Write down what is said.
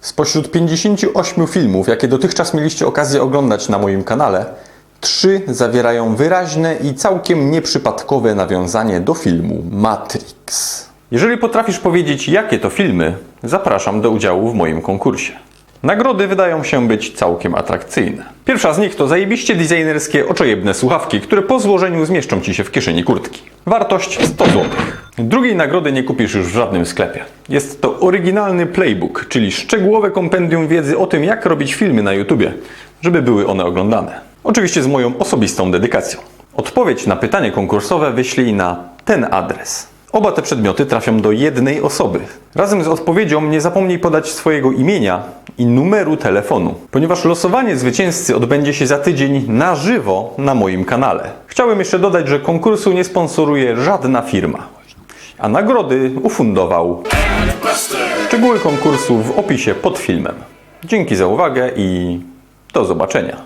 Spośród 58 filmów, jakie dotychczas mieliście okazję oglądać na moim kanale, trzy zawierają wyraźne i całkiem nieprzypadkowe nawiązanie do filmu Matrix. Jeżeli potrafisz powiedzieć, jakie to filmy, zapraszam do udziału w moim konkursie. Nagrody wydają się być całkiem atrakcyjne. Pierwsza z nich to zajebiście designerskie oczojebne słuchawki, które po złożeniu zmieszczą Ci się w kieszeni kurtki. Wartość 100 zł. Drugiej nagrody nie kupisz już w żadnym sklepie. Jest to oryginalny playbook, czyli szczegółowe kompendium wiedzy o tym, jak robić filmy na YouTubie, żeby były one oglądane. Oczywiście z moją osobistą dedykacją. Odpowiedź na pytanie konkursowe wyślij na ten adres. Oba te przedmioty trafią do jednej osoby. Razem z odpowiedzią nie zapomnij podać swojego imienia i numeru telefonu, ponieważ losowanie zwycięzcy odbędzie się za tydzień na żywo na moim kanale. Chciałem jeszcze dodać, że konkursu nie sponsoruje żadna firma, a nagrody ufundował. Szczegóły konkursu w opisie pod filmem. Dzięki za uwagę i do zobaczenia.